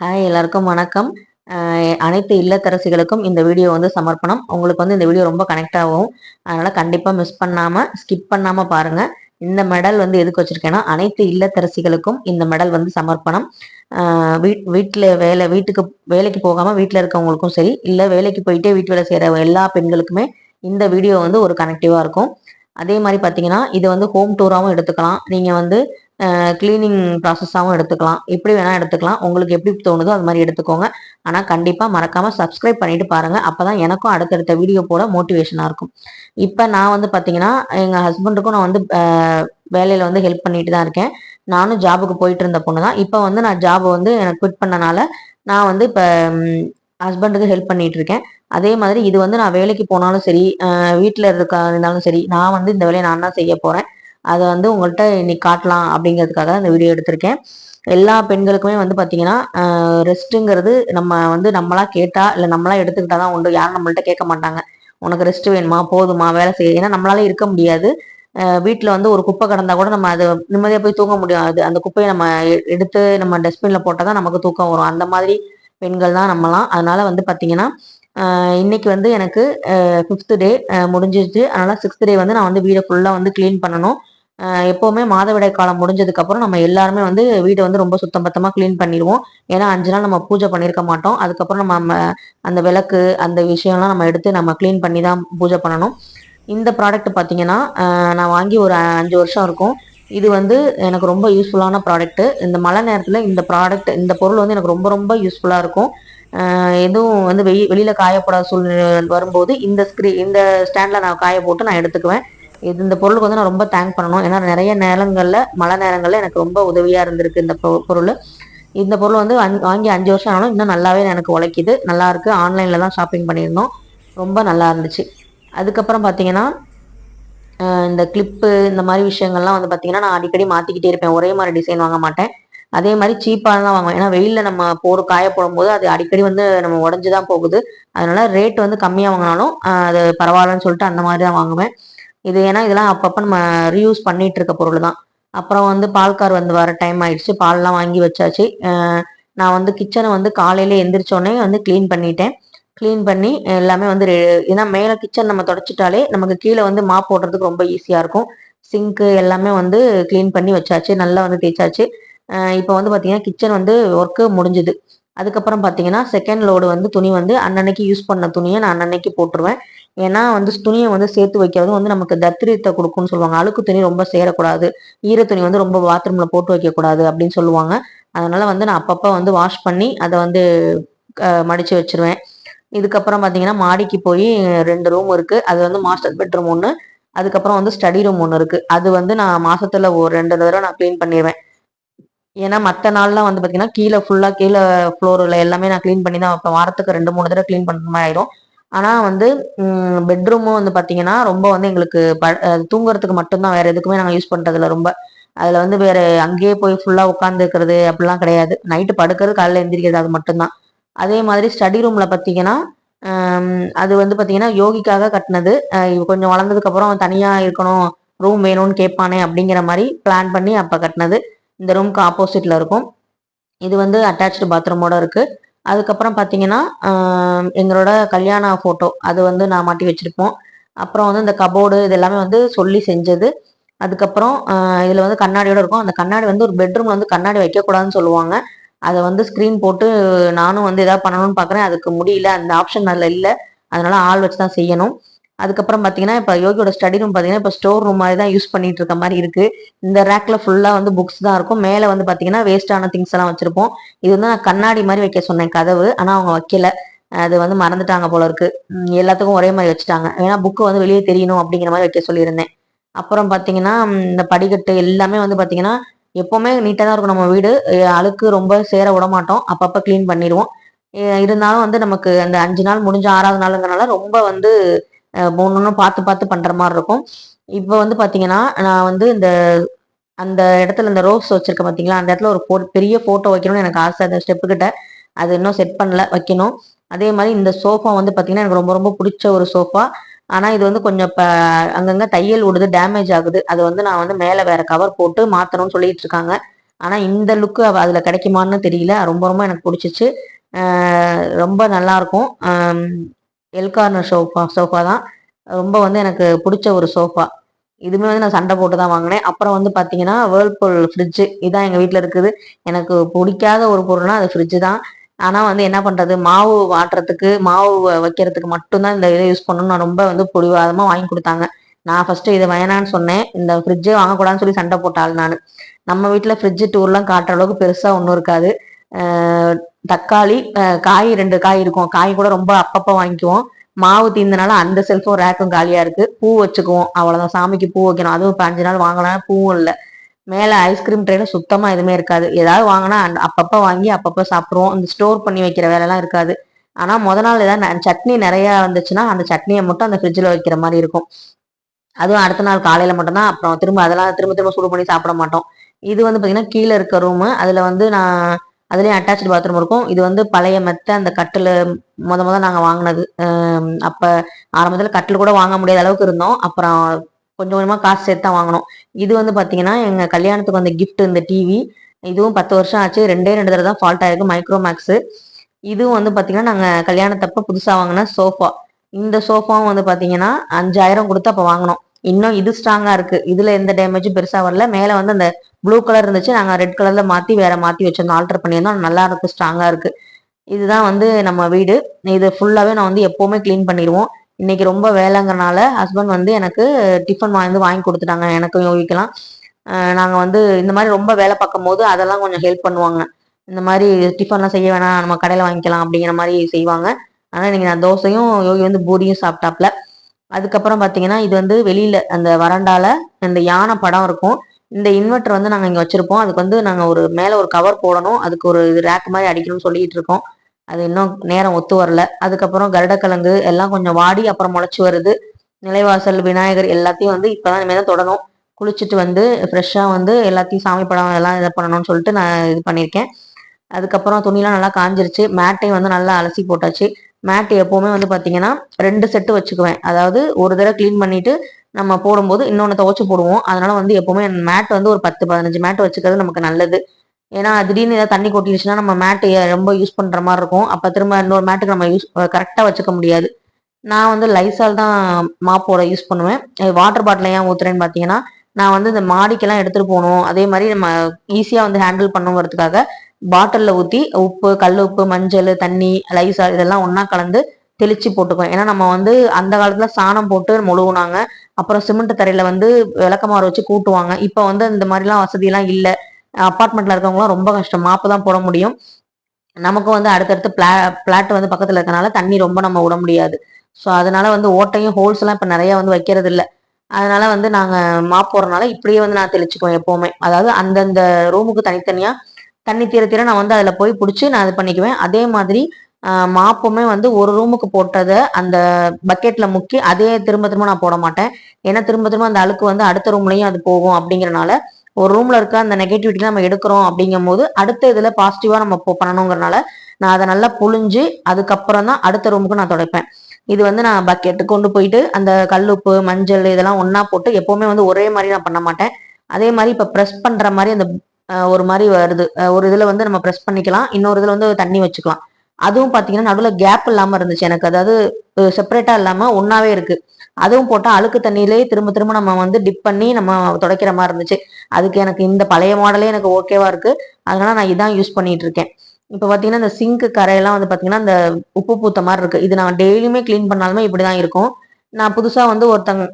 Hi எல்லாருக்கும் வணக்கம். அனைத்து இல்லத்தரசிகளுக்கும் இந்த வீடியோ வந்து சமர்ப்பணம். உங்களுக்கு வந்து இந்த வீடியோ ரொம்ப கனெக்ட் ஆகும். அதனால் கண்டிப்பாக மிஸ் பண்ணாமல் ஸ்கிப் பண்ணாமல் பாருங்கள் இந்த மெடல் வந்து எதுக்கு வச்சிருக்கேன்னா அனைத்து இல்லத்தரசிகளுக்கும் இந்த மெடல் வந்து சமர்ப்பணம். வீட் வீட்டில் வேலை வீட்டுக்கு வேலைக்கு போகாமல் வீட்டில் இருக்கவங்களுக்கும் சரி இல்லை வேலைக்கு போயிட்டே வீட்டு வேலை செய்கிற எல்லா பெண்களுக்குமே இந்த வீடியோ வந்து ஒரு கனெக்டிவாக இருக்கும். அதே மாதிரி பார்த்தீங்கன்னா இது வந்து ஹோம் டூராகவும் எடுத்துக்கலாம். நீங்கள் வந்து க்ளீனிங் ப்ராசஸாகவும் எடுத்துக்கலாம். எப்படி வேணால் எடுத்துக்கலாம். உங்களுக்கு எப்படி தோணுதோ அது மாதிரி எடுத்துக்கோங்க. ஆனால் கண்டிப்பாக மறக்காமல் சப்ஸ்கிரைப் பண்ணிட்டு பாருங்கள் அப்போ தான் எனக்கும் அடுத்தடுத்த வீடியோ போட மோட்டிவேஷனாக இருக்கும். இப்போ நான் வந்து பார்த்தீங்கன்னா எங்கள் ஹஸ்பண்டுக்கும் நான் வந்து வேலையில் வந்து ஹெல்ப் பண்ணிட்டு தான் இருக்கேன். நானும் ஜாபுக்கு போயிட்டு இருந்த பொண்ணு தான். இப்போ வந்து நான் ஜாப் வந்து எனக்கு குவிட் பண்ணனால நான் வந்து இப்போ ஹஸ்பண்டுக்கு ஹெல்ப் பண்ணிட்டு இருக்கேன் அதே மாதிரி இது வந்து நான் வேலைக்கு போனாலும் சரி வீட்டில் இருக்க இருந்தாலும் சரி நான் வந்து இந்த வேலையை நான் தான் செய்ய போகிறேன் அதை வந்து உங்கள்கிட்ட இன்னைக்கு காட்டலாம் அப்படிங்கிறதுக்காக இந்த வீடியோ எடுத்திருக்கேன். எல்லா பெண்களுக்குமே வந்து பார்த்தீங்கன்னா ரெஸ்ட்டுங்கிறது நம்ம வந்து நம்மளா கேட்டா இல்லை நம்மளா எடுத்துக்கிட்டா தான் உண்டு. யாரும் நம்மள்கிட்ட கேட்க மாட்டாங்க. உனக்கு ரெஸ்ட் வேணுமா? போதுமா? வேலை செய்ய? ஏன்னா நம்மளால இருக்க முடியாது. வீட்டில் வந்து ஒரு குப்பை கிடந்தா கூட நம்ம அதை நிம்மதியாக போய் தூங்க முடியாது அந்த குப்பையை நம்ம எடுத்து நம்ம டஸ்ட்பினில் போட்டால் தான் நமக்கு தூக்கம் வரும். அந்த மாதிரி பெண்கள் தான் நம்மலாம். அதனால வந்து பார்த்தீங்கன்னா இன்னைக்கு வந்து எனக்கு ஃபிஃப்த்து டே முடிஞ்சிருச்சு. அதனால சிக்ஸ்த் டே வந்து நான் வந்து வீடை ஃபுல்லாக வந்து க்ளீன் பண்ணணும். எப்போவுமே எப்பவுமே மாதவிடாய் காலம் முடிஞ்சதுக்கப்புறம் நம்ம எல்லாருமே வந்து வீடை வந்து ரொம்ப சுத்தம் பத்தமாக க்ளீன் பண்ணிடுவோம். ஏன்னா அஞ்சு நாள் நம்ம பூஜை பண்ணியிருக்க மாட்டோம். அதுக்கப்புறம் நம்ம அந்த விளக்கு அந்த விஷயம்லாம் நம்ம எடுத்து நம்ம க்ளீன் பண்ணி தான் பூஜை பண்ணணும். இந்த ப்ராடக்ட் பார்த்தீங்கன்னா நான் வாங்கி ஒரு அஞ்சு வருஷம் இருக்கும். இது வந்து எனக்கு ரொம்ப யூஸ்ஃபுல்லான ப்ராடக்ட்டு இந்த மழை நேரத்தில் இந்த ப்ராடக்ட் இந்த பொருள் வந்து எனக்கு ரொம்ப ரொம்ப யூஸ்ஃபுல்லாக இருக்கும். எதுவும் வந்து வெளி வெளியில் காயப்படாத சூழ்நிலை வரும்போது இந்த ஸ்க்ரீ இந்த ஸ்டாண்டில் நான் காய போட்டு நான் எடுத்துக்குவேன். இது இந்த பொருளுக்கு வந்து நான் ரொம்ப தேங்க் பண்ணணும். ஏன்னா நிறைய நேரங்களில் மழை நேரங்களில் எனக்கு ரொம்ப உதவியாக இருந்திருக்கு இந்த பொ- பொருள். இந்த பொருள் வந்து வாங்கி அஞ்சு வருஷம் ஆனாலும் இன்னும் நல்லாவே எனக்கு உழைக்கிது. நல்லாயிருக்கு ஆன்லைனில் தான் ஷாப்பிங் பண்ணியிருந்தோம். ரொம்ப நல்லா இருந்துச்சு. அதுக்கப்புறம் பார்த்தீங்கன்னா இந்த கிளிப்பு இந்த மாதிரி விஷயங்கள்லாம் வந்து பார்த்தீங்கன்னா நான் அடிக்கடி மாற்றிக்கிட்டே இருப்பேன். ஒரே மாதிரி டிசைன் வாங்க மாட்டேன். அதே மாதிரி சீப்பாக தான் வாங்குவேன். ஏன்னா வெயிலில் நம்ம போர் காய போடும்போது அது அடிக்கடி வந்து நம்ம உடஞ்சி தான் போகுது. அதனால ரேட் வந்து கம்மியாக வாங்கினாலும் அது பரவாயில்லன்னு சொல்லிட்டு அந்த மாதிரி தான் வாங்குவேன். இது ஏன்னா இதெல்லாம் அப்பப்போ நம்ம ரீயூஸ் பண்ணிட்டு இருக்க பொருள் தான். அப்புறம் வந்து பால்கார் வந்து வர டைம் ஆயிடுச்சு. பால்லாம் வாங்கி வச்சாச்சு. நான் வந்து கிச்சனை வந்து காலையில எந்திரிச்சோடனே வந்து க்ளீன் பண்ணிட்டேன். க்ளீன் பண்ணி எல்லாமே வந்து ரெ- ஏன்னா மேலே கிச்சன் நம்ம தொடச்சிட்டாலே நமக்கு கீழே வந்து மாப் போடுறதுக்கு ரொம்ப ஈஸியாக இருக்கும். சிங்க்கு எல்லாமே வந்து க்ளீன் பண்ணி வச்சாச்சு நல்லா வந்து தேய்ச்சாச்சு. இப்போ வந்து பார்த்தீங்கன்னா கிச்சன் வந்து ஒர்க்கு முடிஞ்சுது. அதுக்கப்புறம் பார்த்தீங்கன்னா செகண்ட் லோடு வந்து துணி வந்து அன்னன்னைக்கு யூஸ் பண்ண துணியை நான் அன்னன்னைக்கு போட்டுருவேன். ஏன்னா வந்து துணியை வந்து சேர்த்து வைக்கிறது வந்து நமக்கு தத்திரியத்தை கொடுக்கும்னு சொல்லுவாங்க. அழுக்கு துணி ரொம்ப சேரக்கூடாது ஈர துணி வந்து ரொம்ப பாத்ரூமில் போட்டு வைக்கக்கூடாது அப்படின்னு சொல்லுவாங்க. அதனால வந்து நான் அப்பப்போ வந்து வாஷ் பண்ணி அதை வந்து மடித்து மடிச்சு வச்சிருவேன். இதுக்கப்புறம் பார்த்தீங்கன்னா மாடிக்கு போய் ரெண்டு ரூம் இருக்குது அது வந்து மாஸ்டர் பெட்ரூம் ஒன்று அதுக்கப்புறம் வந்து ஸ்டடி ரூம் ஒன்று இருக்குது அது வந்து நான் மாதத்தில் ஒரு ரெண்டு தடவை நான் க்ளீன் பண்ணிடுவேன் ஏன்னா மற்ற நாள்லாம் வந்து பார்த்தீங்கன்னா கீழே ஃபுல்லாக கீழே ஃப்ளோரில் எல்லாமே நான் க்ளீன் பண்ணி தான் வைப்பேன். வாரத்துக்கு ரெண்டு மூணு தடவை க்ளீன் பண்ணுற மாதிரி ஆயிரும். ஆனால் வந்து பெட்ரூமும் வந்து பார்த்தீங்கன்னா ரொம்ப வந்து எங்களுக்கு ப தூங்குறதுக்கு மட்டும்தான். வேறு எதுக்குமே நாங்கள் யூஸ் பண்ணுறதில்ல ரொம்ப. அதில் வந்து வேறு அங்கேயே போய் ஃபுல்லாக உட்காந்துருக்கிறது அப்படிலாம் கிடையாது. நைட்டு படுக்கிறது காலையில் எந்திரிக்கிறது அது மட்டும்தான். அதே மாதிரி ஸ்டடி ரூமில் பார்த்தீங்கன்னா அது வந்து பார்த்தீங்கன்னா யோகிக்காக கட்டினது. கொஞ்சம் வளர்ந்ததுக்கப்புறம் தனியாக இருக்கணும் ரூம் வேணும்னு கேட்பானே அப்படிங்கிற மாதிரி பிளான் பண்ணி அப்போ கட்டினது. இந்த ரூம்க்கு ஆப்போசிட்டில் இருக்கும். இது வந்து அட்டாச்சு பாத்ரூமோட இருக்குது அதுக்கப்புறம் பார்த்தீங்கன்னா எங்களோட கல்யாண ஃபோட்டோ அது வந்து நான் மாட்டி வச்சுருப்போம். அப்புறம் வந்து இந்த கபோர்டு இது எல்லாமே வந்து சொல்லி செஞ்சது. அதுக்கப்புறம் இதில் வந்து கண்ணாடியோட இருக்கும். அந்த கண்ணாடி வந்து ஒரு பெட்ரூமில் வந்து கண்ணாடி வைக்கக்கூடாதுன்னு சொல்லுவாங்க. அதை வந்து ஸ்க்ரீன் போட்டு நானும் வந்து எதாவது பண்ணணும்னு பார்க்குறேன் அதுக்கு முடியல. அந்த ஆப்ஷன் அதில் இல்லை. அதனால ஆள் வச்சு தான் செய்யணும். அதுக்கப்புறம் பார்த்தீங்கன்னா இப்போ யோகியோட ஸ்டடி ரூம் பார்த்தீங்கன்னா இப்போ ஸ்டோர் ரூம் மாதிரி தான் யூஸ் பண்ணிட்டு இருக்க மாதிரி இருக்கு. இந்த ரேக்ல ஃபுல்லாக வந்து புக்ஸ் தான் இருக்கும். மேலே வந்து பார்த்தீங்கன்னா வேஸ்டான திங்ஸ் எல்லாம் வச்சிருப்போம். இது வந்து நான் கண்ணாடி மாதிரி வைக்க சொன்னேன் கதவு. ஆனால் அவங்க வைக்கல. அது வந்து மறந்துட்டாங்க போல இருக்கு. எல்லாத்துக்கும் ஒரே மாதிரி வச்சுட்டாங்க. ஏன்னா புக்கு வந்து வெளியே தெரியணும் அப்படிங்கிற மாதிரி வைக்க சொல்லியிருந்தேன். அப்புறம் பார்த்தீங்கன்னா இந்த படிக்கட்டு எல்லாமே வந்து பார்த்தீங்கன்னா எப்போவுமே நீட்டாக தான் இருக்கும் நம்ம வீடு. அழுக்கு ரொம்ப சேர விட மாட்டோம். அப்பப்போ க்ளீன் பண்ணிடுவோம். இருந்தாலும் வந்து நமக்கு அந்த அஞ்சு நாள் முடிஞ்ச ஆறாவது நாளுங்கிறனால ரொம்ப வந்து ஒன்று பார்த்து பார்த்து பண்ணுற மாதிரி இருக்கும். இப்போ வந்து பார்த்தீங்கன்னா நான் வந்து இந்த அந்த இடத்துல இந்த ரோஸ் வச்சிருக்கேன் பார்த்தீங்களா அந்த இடத்துல ஒரு ஃபோ பெரிய ஃபோட்டோ வைக்கணும்னு எனக்கு ஆசை. அந்த ஸ்டெப்பு கிட்ட அது இன்னும் செட் பண்ணல வைக்கணும். அதே மாதிரி இந்த சோஃபா வந்து பார்த்தீங்கன்னா எனக்கு ரொம்ப ரொம்ப பிடிச்ச ஒரு சோஃபா ஆனால் இது வந்து கொஞ்சம் இப்போ அங்கங்கே தையல் விடுது டேமேஜ் ஆகுது. அது வந்து நான் வந்து மேலே வேற கவர் போட்டு மாத்தணும்னு சொல்லிட்டு இருக்காங்க. ஆனால் இந்த லுக்கு அதில் கிடைக்குமான்னு தெரியல. ரொம்ப ரொம்ப எனக்கு பிடிச்சிச்சு. ரொம்ப நல்லாயிருக்கும் எல்கார்னர் சோஃபா சோஃபா தான். ரொம்ப வந்து எனக்கு பிடிச்ச ஒரு சோஃபா இதுவுமே வந்து நான் சண்டை போட்டு தான் வாங்கினேன். அப்புறம் வந்து பார்த்தீங்கன்னா வேர்ல்பூல் ஃப்ரிட்ஜு இதான் எங்கள் வீட்டில் இருக்குது. எனக்கு பிடிக்காத ஒரு பொருள்னா அது ஃப்ரிட்ஜு தான். ஆனால் வந்து என்ன பண்ணுறது மாவு வாட்டுறதுக்கு மாவு வைக்கிறதுக்கு மட்டும்தான் இந்த இதை யூஸ் பண்ணணும்னு நான் ரொம்ப வந்து பிடிவாதமாக வாங்கி கொடுத்தாங்க. நான் ஃபஸ்ட்டு இதை வேணான்னு சொன்னேன். இந்த ஃப்ரிட்ஜே வாங்கக்கூடாதுன்னு சொல்லி சண்டை போட்டாள் நான். நம்ம வீட்டில் ஃப்ரிட்ஜு டூர்லாம் காட்டுற அளவுக்கு பெருசாக ஒன்றும் இருக்காது. தக்காளி காய் ரெண்டு காய் இருக்கும். காய் கூட ரொம்ப அப்பப்போ வாங்கிக்குவோம். மாவு தீர்ந்தனால அந்த செல்ஃபும் ரேக்கும் காலியாக இருக்குது பூ வச்சுக்குவோம். அவ்வளோதான் சாமிக்கு பூ வைக்கணும். அதுவும் இப்போ அஞ்சு நாள் வாங்கலாம் பூவும் இல்லை. மேலே ஐஸ்கிரீம் ட்ரேல சுத்தமாக எதுவுமே இருக்காது. ஏதாவது வாங்கினா அப்பப்போ வாங்கி அப்பப்போ சாப்பிடுவோம். அந்த ஸ்டோர் பண்ணி வைக்கிற வேலைலாம் இருக்காது. ஆனால் முத நாள் ஏதாவது சட்னி நிறையா வந்துச்சுன்னா அந்த சட்னியை மட்டும் அந்த ஃப்ரிட்ஜில் வைக்கிற மாதிரி இருக்கும். அதுவும் அடுத்த நாள் காலையில் மட்டும்தான். அப்புறம் திரும்ப அதெல்லாம் திரும்ப திரும்ப சூடு பண்ணி சாப்பிட மாட்டோம். இது வந்து பார்த்திங்கன்னா கீழே இருக்க ரூமு அதில் வந்து நான் அதுலேயும் அட்டாச்சு பாத்ரூம் இருக்கும். இது வந்து பழைய மெத்த அந்த கட்டில் முத முத நாங்கள் வாங்கினது அப்போ ஆரம்பத்தில் கட்டில் கூட வாங்க முடியாத அளவுக்கு இருந்தோம். அப்புறம் கொஞ்சம் கொஞ்சமாக காசு சேர்த்து தான் வாங்கினோம் இது வந்து பார்த்தீங்கன்னா எங்கள் கல்யாணத்துக்கு வந்த கிஃப்ட் இந்த டிவி இதுவும் பத்து வருஷம் ஆச்சு. ரெண்டே ரெண்டு தடவை தான் ஃபால்ட் ஆயிருக்கு. மைக்ரோமேக்ஸு இதுவும் வந்து பார்த்தீங்கன்னா நாங்கள் கல்யாணத்தப்போ புதுசாக வாங்கின சோஃபா இந்த சோஃபாவும் வந்து பார்த்தீங்கன்னா அஞ்சாயிரம் கொடுத்து அப்போ வாங்கினோம். இன்னும் இது ஸ்ட்ராங்காக இருக்குது இதில் எந்த டேமேஜும் பெருசாக வரல. மேலே வந்து அந்த ப்ளூ கலர் இருந்துச்சு. நாங்கள் ரெட் கலரில் மாற்றி வேற மாற்றி வச்சிருந்தோம். ஆல்டர் பண்ணியிருந்தோம். நல்லா இருக்கும் ஸ்ட்ராங்காக இருக்குது இதுதான் வந்து நம்ம வீடு. இது ஃபுல்லாகவே நான் வந்து எப்போவுமே க்ளீன் பண்ணிடுவோம். இன்னைக்கு ரொம்ப வேலைங்கிறனால ஹஸ்பண்ட் வந்து எனக்கு டிஃபன் வாங்கி வாங்கி கொடுத்துட்டாங்க. எனக்கும் யோகிக்கலாம். நாங்கள் வந்து இந்த மாதிரி ரொம்ப வேலை பார்க்கும் போது அதெல்லாம் கொஞ்சம் ஹெல்ப் பண்ணுவாங்க. இந்த மாதிரி டிஃபன்லாம் செய்ய வேணாம். நம்ம கடையில் வாங்கிக்கலாம் அப்படிங்கிற மாதிரி செய்வாங்க. ஆனால் இன்னைக்கு நான் தோசையும் யோகி வந்து பூரியும் சாப்பிட்டாப்ல அதுக்கப்புறம் பார்த்தீங்கன்னா இது வந்து வெளியில் அந்த வறண்டால இந்த யானை படம் இருக்கும். இந்த இன்வெர்டர் வந்து நாங்கள் இங்கே வச்சுருப்போம். அதுக்கு வந்து நாங்கள் ஒரு மேலே ஒரு கவர் போடணும். அதுக்கு ஒரு ரேக் மாதிரி அடிக்கணும்னு சொல்லிட்டு இருக்கோம். அது இன்னும் நேரம் ஒத்து வரல. அதுக்கப்புறம் கருடக்கிழங்கு எல்லாம் கொஞ்சம் வாடி அப்புறம் முளைச்சி வருது. நிலைவாசல் விநாயகர் எல்லாத்தையும் வந்து இப்போதான் இனிமேல் தான் தொடணும். குளிச்சுட்டு வந்து ஃப்ரெஷ்ஷாக வந்து எல்லாத்தையும் சாமி படம் எல்லாம் இதை பண்ணணும்னு சொல்லிட்டு நான் இது பண்ணியிருக்கேன். அதுக்கப்புறம் துணிலாம் நல்லா காஞ்சிருச்சு. மேட்டையும் வந்து நல்லா அலசி போட்டாச்சு. மேட் எப்போவுமே வந்து பார்த்தீங்கன்னா ரெண்டு செட்டு வச்சுக்குவேன். அதாவது ஒரு தடவை க்ளீன் பண்ணிட்டு நம்ம போடும்போது இன்னொன்று துவச்சி போடுவோம். அதனால வந்து எப்போவுமே மேட் வந்து ஒரு பத்து பதினஞ்சு மேட் வச்சுக்கிறது நமக்கு நல்லது. ஏன்னா திடீர்னு ஏதாவது தண்ணி கொட்டிடுச்சுன்னா நம்ம மேட்டு ரொம்ப யூஸ் பண்ணுற மாதிரி இருக்கும். அப்போ திரும்ப இன்னொரு மேட்டுக்கு நம்ம யூஸ் கரெக்டாக வச்சுக்க முடியாது. நான் வந்து லைசால் தான் மாப்போட யூஸ் பண்ணுவேன். வாட்டர் பாட்டில் ஏன் ஊத்துறேன்னு பார்த்தீங்கன்னா நான் வந்து இந்த மாடிக்கெல்லாம் எடுத்துகிட்டு போகணும். அதே மாதிரி நம்ம ஈஸியாக வந்து ஹேண்டில் பண்ணுங்கிறதுக்காக பாட்டிலில் ஊற்றி உப்பு கல் உப்பு மஞ்சள் தண்ணி லைசால் இதெல்லாம் ஒன்றா கலந்து தெளிச்சு போட்டுக்குவேன். ஏன்னா நம்ம வந்து அந்த காலத்துல சாணம் போட்டு மொழுகுனாங்க. அப்புறம் சிமெண்ட் தரையில வந்து விளக்கமாறு வச்சு கூட்டுவாங்க. இப்போ வந்து இந்த மாதிரிலாம் வசதியெல்லாம் இல்லை. அப்பார்ட்மெண்ட்ல இருக்கவங்களாம் ரொம்ப கஷ்டம் மாப்பு தான் போட முடியும். நமக்கு வந்து அடுத்தடுத்து பிளா பிளாட் வந்து பக்கத்துல இருக்கனால தண்ணி ரொம்ப நம்ம விட முடியாது. ஸோ அதனால வந்து ஓட்டையும் ஹோல்ஸ் எல்லாம் இப்போ நிறைய வந்து வைக்கிறது இல்லை. அதனால வந்து நாங்க மாப் போடுறதுனால இப்படியே வந்து நான் தெளிச்சுக்குவேன் எப்பவுமே. அதாவது அந்தந்த ரூமுக்கு தனித்தனியா தண்ணி தீர தீர நான் வந்து அதில் போய் பிடிச்சி நான் இது பண்ணிக்குவேன். அதே மாதிரி மாப்புமே வந்து ஒரு ரூமுக்கு போட்டதை அந்த பக்கெட்ல முக்கி அதே திரும்ப திரும்ப நான் போட மாட்டேன். ஏன்னா திரும்ப திரும்ப அந்த அழுக்கு வந்து அடுத்த ரூம்லையும் அது போகும் அப்படிங்கிறனால ஒரு ரூம்ல இருக்க அந்த நெகட்டிவிட்டி நம்ம எடுக்கிறோம் அப்படிங்கும் போது அடுத்த இதுல பாசிட்டிவா நம்ம பண்ணணுங்கிறனால நான் அதை நல்லா புழிஞ்சு அதுக்கப்புறம் தான் அடுத்த ரூமுக்கு நான் துடைப்பேன். இது வந்து நான் பக்கெட்டு கொண்டு போயிட்டு அந்த கல்லுப்பு மஞ்சள் இதெல்லாம் ஒன்னா போட்டு எப்பவுமே வந்து ஒரே மாதிரி நான் பண்ண மாட்டேன். அதே மாதிரி இப்ப ப்ரெஸ் பண்ற மாதிரி அந்த ஒரு மாதிரி வருது. ஒரு இதுல வந்து நம்ம ப்ரெஸ் பண்ணிக்கலாம். இன்னொரு இதுல வந்து தண்ணி வச்சுக்கலாம். அதுவும் பாத்தீங்கன்னா நடுவில் கேப் இல்லாம இருந்துச்சு எனக்கு. அதாவது செப்பரேட்டா இல்லாம ஒன்னாவே இருக்கு. அதுவும் போட்டால் அழுக்கு தண்ணியிலேயே திரும்ப திரும்ப நம்ம வந்து டிப் பண்ணி நம்ம துடைக்கிற மாதிரி இருந்துச்சு. அதுக்கு எனக்கு இந்த பழைய மாடலே எனக்கு ஓகேவா இருக்கு. அதனால நான் இதான் யூஸ் பண்ணிட்டு இருக்கேன். இப்போ பார்த்தீங்கன்னா இந்த சிங்க் கரையெல்லாம் வந்து பார்த்தீங்கன்னா இந்த உப்பு பூத்த மாதிரி இருக்கு. இது நான் டெய்லியுமே க்ளீன் பண்ணாலுமே இப்படிதான் இருக்கும். நான் புதுசாக வந்து ஒருத்தங்க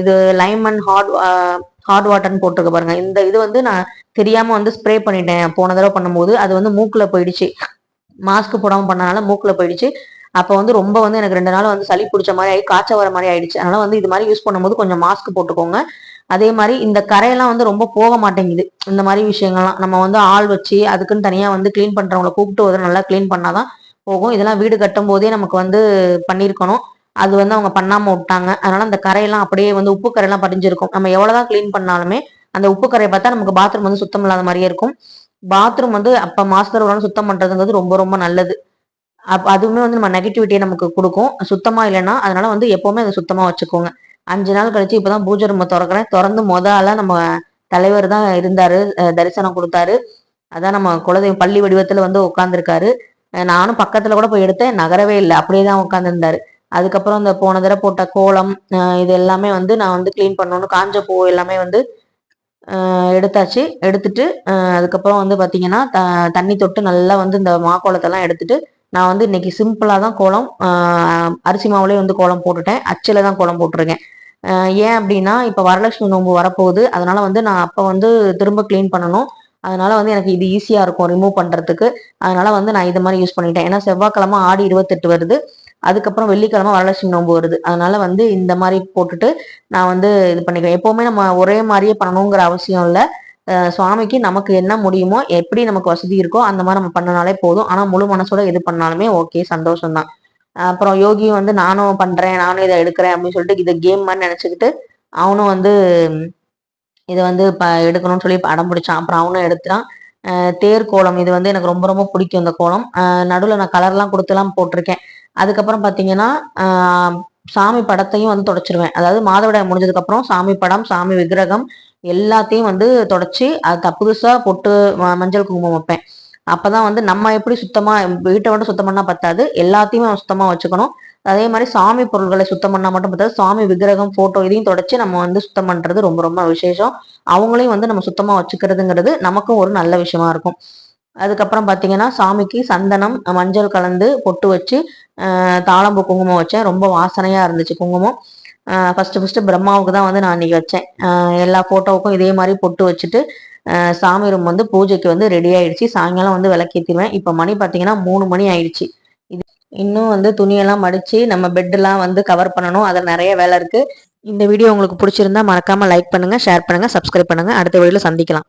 இது லைமன் ஹாட் ஹாட் வாட்டர்னு போட்டிருக்க பாருங்க. இந்த இது வந்து நான் தெரியாம வந்து ஸ்ப்ரே பண்ணிட்டேன். போன தடவை பண்ணும்போது அது வந்து மூக்கில் போயிடுச்சு. மாஸ்க் போடாமல் பண்ணனால மூக்கில் போயிடுச்சு. அப்போ வந்து ரொம்ப வந்து எனக்கு ரெண்டு நாள் வந்து சளி பிடிச்ச மாதிரி ஆகி காய்ச்ச வர மாதிரி ஆயிடுச்சு. அதனால வந்து இது மாதிரி யூஸ் பண்ணும்போது கொஞ்சம் மாஸ்க் போட்டுக்கோங்க. அதே மாதிரி இந்த கரையெல்லாம் வந்து ரொம்ப போக மாட்டேங்குது. இந்த மாதிரி விஷயங்கள்லாம் நம்ம வந்து ஆள் வச்சு அதுக்குன்னு தனியாக வந்து கிளீன் பண்ணுறவங்கள கூப்பிட்டு வந்து நல்லா க்ளீன் பண்ணாதான் போகும். இதெல்லாம் வீடு கட்டும் போதே நமக்கு வந்து பண்ணியிருக்கணும் அது வந்து அவங்க பண்ணாமல் விட்டாங்க. அதனால அந்த கரையெல்லாம் அப்படியே வந்து உப்பு கரையெல்லாம் படிஞ்சிருக்கும். நம்ம எவ்வளோதான் க்ளீன் பண்ணாலுமே அந்த உப்பு கரையை பார்த்தா நமக்கு பாத்ரூம் வந்து சுத்தம் இல்லாத மாதிரியே இருக்கும். பாத்ரூம் வந்து அப்போ மாஸ்டர் உடனே சுத்தம் பண்ணுறதுங்கிறது ரொம்ப ரொம்ப நல்லது. அப் அதுவுமே வந்து நம்ம நெகட்டிவிட்டியை நமக்கு கொடுக்கும். சுத்தமாக இல்லைன்னா அதனால வந்து எப்போவுமே அதை சுத்தமாக வச்சுக்கோங்க. அஞ்சு நாள் கழிச்சு இப்பதான் பூஜை ரூம் திறக்கிறேன். திறந்து முதல்ல நம்ம தலைவர் தான் இருந்தார். தரிசனம் கொடுத்தாரு. அதான் நம்ம குலதெய்வம் பள்ளி வடிவத்தில் வந்து உட்காந்துருக்காரு நானும் பக்கத்தில் கூட போய் எடுத்தேன். நகரவே இல்லை. அப்படியே தான் உட்காந்துருந்தாரு அதுக்கப்புறம் இந்த போன தடவை போட்ட கோலம் இது எல்லாமே வந்து நான் வந்து க்ளீன் பண்ணணும். காஞ்ச பூ எல்லாமே வந்து எடுத்தாச்சு. எடுத்துட்டு அதுக்கப்புறம் வந்து பார்த்தீங்கன்னா த தண்ணி தொட்டு நல்லா வந்து இந்த மாக்கோலத்தெல்லாம் எடுத்துட்டு நான் வந்து இன்னைக்கு சிம்பிளாக தான் கோலம் அரிசி மாவுலேயே வந்து கோலம் போட்டுட்டேன். அச்சில் தான் கோலம் போட்டிருக்கேன். ஏன் அப்படின்னா இப்போ வரலட்சுமி நோம்பு வரப்போகுது. அதனால வந்து நான் அப்போ வந்து திரும்ப க்ளீன் பண்ணணும். அதனால வந்து எனக்கு இது ஈஸியாக இருக்கும் ரிமூவ் பண்ணுறதுக்கு அதனால வந்து நான் இது மாதிரி யூஸ் பண்ணிட்டேன். ஏன்னா செவ்வாய்க்கிழமை ஆடி இருபத்தெட்டு வருது. அதுக்கப்புறம் வெள்ளிக்கிழமை வரலட்சுமி நோன்பு வருது. அதனால வந்து இந்த மாதிரி போட்டுட்டு நான் வந்து இது பண்ணிக்கிறேன் எப்போவுமே நம்ம ஒரே மாதிரியே பண்ணணுங்கிற அவசியம் இல்லை. சுவாமிக்கு நமக்கு என்ன முடியுமோ எப்படி நமக்கு வசதி இருக்கோ அந்த மாதிரி நம்ம பண்ணனாலே போதும். ஆனால் முழு மனசோட எது பண்ணாலுமே ஓகே சந்தோஷம்தான். அப்புறம் யோகி வந்து நானும் பண்றேன் நானும் இதை எடுக்கிறேன் அப்படின்னு சொல்லிட்டு இதை கேம் மாதிரி நினச்சிக்கிட்டு அவனும் வந்து இதை வந்து இப்போ எடுக்கணும்னு சொல்லி அடம் பிடிச்சான். அப்புறம் அவனும் எடுத்துட்டான். தேர் கோலம் இது வந்து எனக்கு ரொம்ப ரொம்ப பிடிக்கும் இந்த கோலம். நடுவில் நான் கலர்லாம் கொடுத்துலாம் போட்டிருக்கேன். அதுக்கப்புறம் பார்த்தீங்கன்னா சாமி படத்தையும் வந்து தொடச்சிருவேன். அதாவது மாதவிடாய் முடிஞ்சதுக்கப்புறம் சாமி படம் சாமி விக்கிரகம் எல்லாத்தையும் வந்து தொடச்சி அது புதுசாக பொட்டு மஞ்சள் குங்குமம் வைப்பேன். அப்பதான் வந்து நம்ம எப்படி சுத்தமாக வீட்டை மட்டும் சுத்தம் பண்ணால் பத்தாது எல்லாத்தையுமே சுத்தமாக வச்சுக்கணும். அதே மாதிரி சாமி பொருள்களை சுத்தம் பண்ணால் மட்டும் பார்த்தா சாமி விக்கிரகம் ஃபோட்டோ இதையும் தொடச்சி நம்ம வந்து சுத்தம் பண்ணுறது ரொம்ப ரொம்ப விசேஷம். அவங்களையும் வந்து நம்ம சுத்தமாக வச்சுக்கிறதுங்கிறது நமக்கும் ஒரு நல்ல விஷயமா இருக்கும். அதுக்கப்புறம் பார்த்தீங்கன்னா சாமிக்கு சந்தனம் மஞ்சள் கலந்து பொட்டு வச்சு ஆஹ் தாளம்பூ குங்குமம் வச்சேன். ரொம்ப வாசனையாக இருந்துச்சு குங்குமம். ஃபஸ்ட்டு ஃபஸ்ட்டு பிரம்மாவுக்கு தான் வந்து நான் அன்றைக்கி வச்சேன். எல்லா ஃபோட்டோவுக்கும் இதே மாதிரி பொட்டு வச்சுட்டு சாமி ரூம் வந்து பூஜைக்கு வந்து ரெடி ஆயிடுச்சு. சாயங்காலம் வந்து விளக்கேற்றிடுவேன் இப்போ மணி பார்த்தீங்கன்னா மூணு மணி ஆயிடுச்சு. இது இன்னும் வந்து துணியெல்லாம் மடித்து நம்ம பெட்டெல்லாம் வந்து கவர் பண்ணணும். அதில் நிறைய வேலை இருக்குது இந்த வீடியோ உங்களுக்கு பிடிச்சிருந்தா மறக்காமல் லைக் பண்ணுங்கள் ஷேர் பண்ணுங்க சப்ஸ்கிரைப் பண்ணுங்க. அடுத்த வீடியோவில் சந்திக்கலாம்.